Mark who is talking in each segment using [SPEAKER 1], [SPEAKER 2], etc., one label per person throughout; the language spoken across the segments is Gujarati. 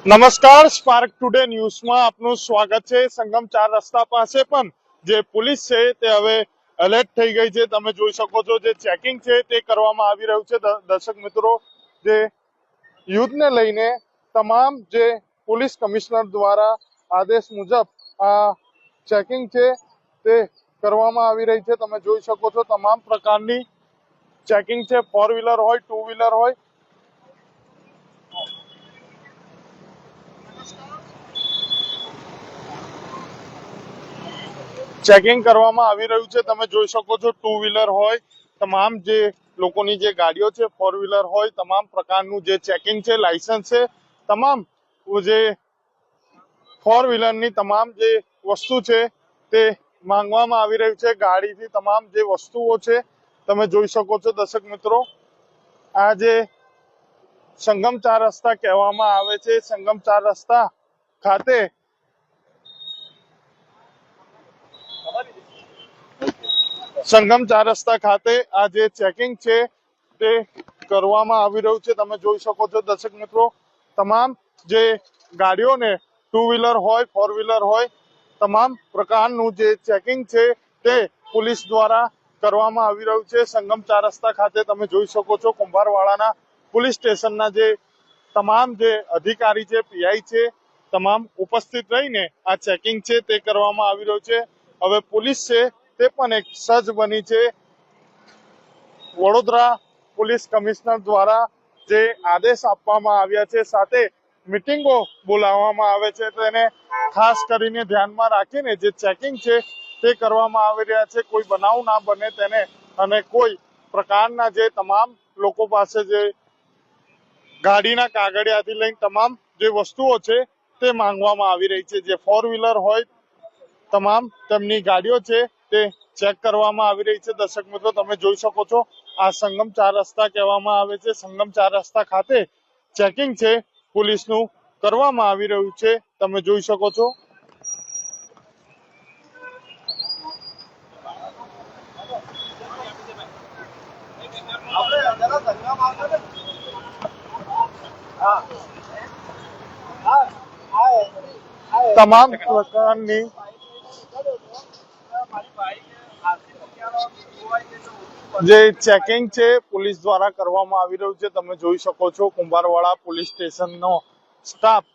[SPEAKER 1] નમસ્કાર સ્પાર્ક ટુડે ન્યૂઝમાં આપનું સ્વાગત છે. સંગમ ચાર રસ્તા પાસે પણ જે પોલીસ છે તે હવે એલર્ટ થઈ ગઈ છે. તમે જોઈ શકો છો જે ચેકિંગ છે તે કરવામાં આવી રહ્યું છે. દર્શક મિત્રો, જે યુદ્ધને લઈને તમામ જે પોલીસ કમિશનર દ્વારા આદેશ મુજબ આ ચેકિંગ છે તે કરવામાં આવી રહી છે. તમે જોઈ શકો છો તમામ પ્રકારની ચેકિંગ છે. ફોર વ્હીલર હોય ટુ વ્હીલર હોય ચેકિંગ કરવામાં આવી રહ્યું છે. તમે જોઈ શકો છો ટુ વ્હીલર હોય, તમામ જે લોકોની જે ગાડીઓ છે ફોર વ્હીલર હોય, તમામ પ્રકારનું જે ચેકિંગ છે લાયસન્સ છે, તમામ જે ફોર વ્હીલરની તમામ જે વસ્તુ છે, તે માંગવામાં આવી રહ્યું છે. ગાડીથી તમામ જે વસ્તુઓ છે, તમે જોઈ શકો છો, દર્શક મિત્રો. આ જે સંગમ ચાર રસ્તા કહેવામાં આવે છે. સંગમ ચાર રસ્તા ખાતે સંગમ ચાર રસ્તા ખાતે આ જે ચેકિંગ છે તે કરવામાં આવી રહ્યું છે. તમે જોઈ શકો છો દર્શક મિત્રો, તમામ જે ગાડીઓને ટુ વ્હીલર હોય ફોર વ્હીલર હોય, તમામ પ્રકારનું જે ચેકિંગ છે તે પોલીસ દ્વારા કરવામાં આવી રહ્યું છે. સંગમ ચાર રસ્તા ખાતે તમે જોઈ શકો છો કુંભારવાડાના પોલીસ સ્ટેશનના જે તમામ જે અધિકારી છે, પીઆઈ છે, તમામ ઉપસ્થિત રહીને આ ચેકિંગ છે તે કરવામાં આવી રહ્યું છે. હવે પોલીસ છે તે પણ એક સજ્જ બની છે. વડોદરા પોલીસ કમિશનર દ્વારા જે આદેશ આપવામાં આવ્યા છે, સાથે મિટિંગો બોલાવવામાં આવે છે તેને ખાસ કરીને ધ્યાનમાં રાખીને જે ચેકિંગ છે તે કરવામાં આવી રહ્યા છે. કોઈ બનાવ ના બને તેને અને કોઈ પ્રકારના જે તમામ લોકો પાસે જે ગાડીના કાગળિયાથી લઈને તમામ જે વસ્તુઓ છે તે માંગવામાં આવી રહી છે. જે ફોર વ્હીલર હોય, તમામ તેમની ગાડીઓ છે તે ચેક કરવામાં આવી રહી છે. દર્શક મિત્રો, તમે જોઈ શકો છો, આ સંગમ ચાર રસ્તા કહેવામાં આવે છે. સંગમ ચાર રસ્તા ખાતે ચેકિંગ છે, પોલીસનું કરવામાં આવી રહ્યું છે. તમે જોઈ શકો છો. તમામ પ્રકારની જે ચેકિંગ છે પોલીસ દ્વારા કરવામાં આવી રહ્યું છે. તમે જોઈ શકો છો કુંભારવાડા પોલીસ સ્ટેશનનો સ્ટાફ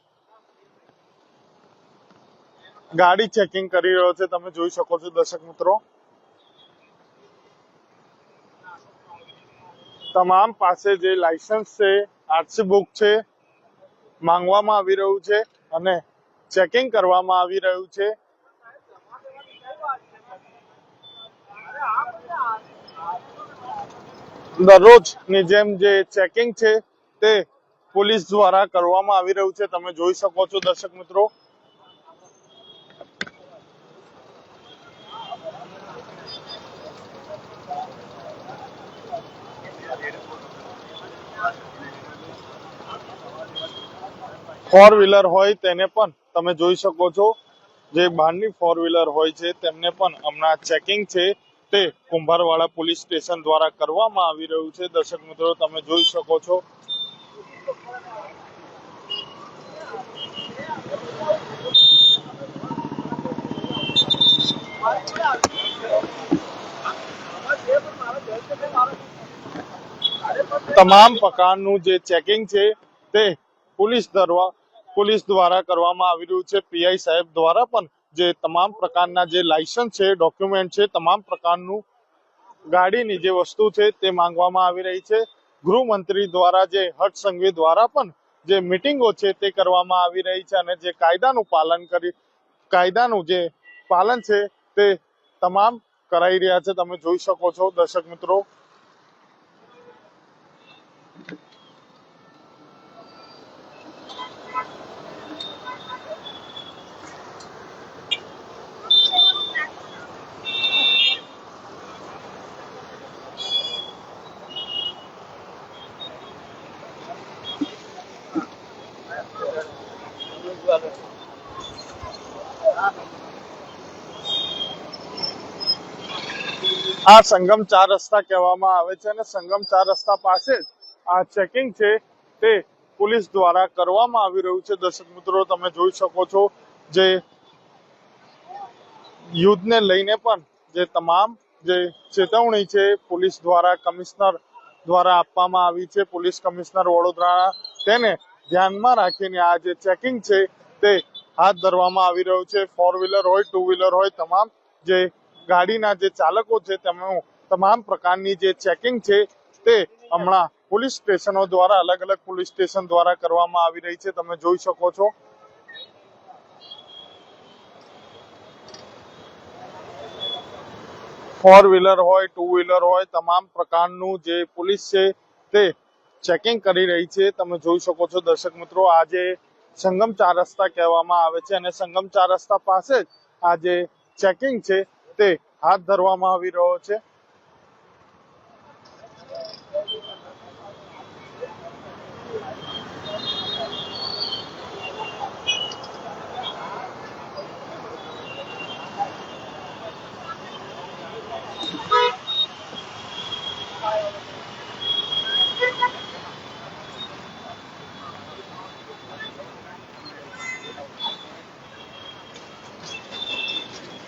[SPEAKER 1] ગાડી ચેકિંગ કરી રહ્યો છે. તમે જોઈ શકો છો દર્શક મિત્રો. તમામ પાસે જે લાયસન્સ છે, આરસી બુક છે, માંગવામાં આવી રહ્યું છે અને ચેકિંગ કરવામાં આવી રહ્યું છે. દરરોજની જેમ જે ચેકિંગ છે તે પોલીસ દ્વારા કરવામાં આવી રહ્યું છે. તમે જોઈ શકો છો દર્શક મિત્રો. ફોર વ્હીલર હોય તેને પણ તમે જોઈ શકો છો. જે બહારની ફોર વ્હીલર હોય છે તેમને પણ હમણાં ચેકિંગ છે. તે કુંભારવાડા પોલીસ સ્ટેશન દ્વારા કરવામાં આવી રહ્યું છે. દર્શક મિત્રો, તમે જોઈ શકો છો. તમામ પ્રકારનું જે ચેકિંગ છે તે પોલીસ દ્વારા પોલીસ દ્વારા કરવામાં આવી રહ્યું છે. પીઆઈ સાહેબ દ્વારા પણ જે તમામ પ્રકારના જે લાયસન્સ છે ડોક્યુમેન્ટ છે, તમામ પ્રકારનું ગાડીની જે વસ્તુ છે તે માંગવામાં આવી રહી છે. ગૃહમંત્રી દ્વારા જે હર્ષ સંઘવી દ્વારા પણ જે મિટિંગો છે તે કરવામાં આવી રહી છે અને જે કાયદાનું પાલન કરી, કાયદાનું જે પાલન છે તે તમામ કરાઈ રહ્યા છે. તમે જોઈ શકો છો દર્શક મિત્રો આ સંગમ ચાર રસ્તા કહેવામાં આવે છે અને સંગમ ચાર રસ્તા પાસે જ આ ચેકિંગ છે તે પોલીસ દ્વારા કરવામાં આવી રહ્યું છે. દર્શક મિત્રો, તમે જોઈ શકો છો જે યુદ્ધને લઈને પણ જે તમામ જે ચેતવણી છે પોલીસ દ્વારા, કમિશનર દ્વારા આપવામાં આવી છે. પોલીસ કમિશનર વડોદરા તેને ધ્યાનમાં રાખીને આ જે ચેકિંગ છે તે હાથ ધરવામાં આવી રહ્યું છે. ફોર વ્હીલર હોય ટુ વ્હીલર હોય, તમામ જે ગાડીના જે ચાલકો છે, તેમનું તમામ પ્રકારની જે ચેકિંગ છે, તે હમણાં પોલીસ સ્ટેશનો દ્વારા, અલગ અલગ પોલીસ સ્ટેશન દ્વારા કરવામાં આવી રહી છે. તમે જોઈ શકો છો. ફોર વ્હીલર હોય ટુ વ્હીલર હોય, તમામ પ્રકારનું જે પોલીસ છે, તે ચેકિંગ કરી રહી છે. તમે જોઈ શકો છો, દર્શક મિત્રો આજે સંગમ ચાર રસ્તા કહેવામાં આવે છે. અને સંગમ ચાર રસ્તા પાસે જ આજે ચેકિંગ છે તે હાથ ધરવામાં આવી રહ્યો છે.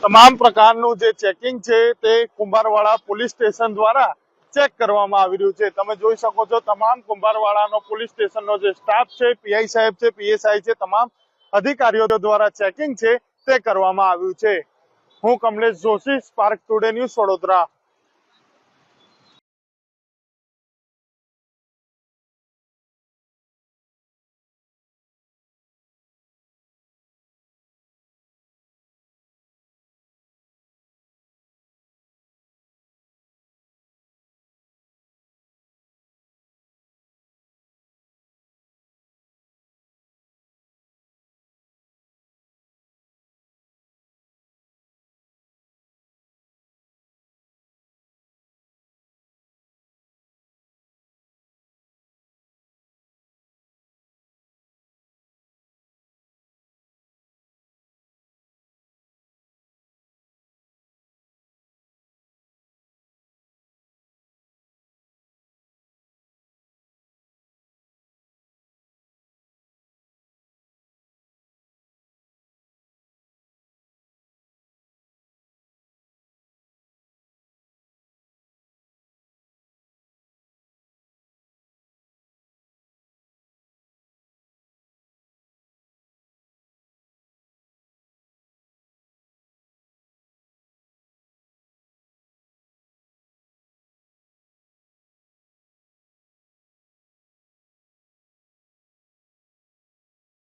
[SPEAKER 1] તમામ પ્રકારનું જે ચેકિંગ છે તે કુંભારવાડા પોલીસ સ્ટેશન દ્વારા ચેક કરવામાં આવી રહ્યું છે. તમે જોઈ શકો છો તમામ કુંભારવાડાનો પોલીસ સ્ટેશનનો જે સ્ટાફ છે પીઆઈ સાહેબ છે પીએસઆઈ છે, તમામ અધિકારીઓ દ્વારા ચેકિંગ છે તે કરવામાં આવ્યું છે. હું Kamlesh Joshi spark today news Vadodara.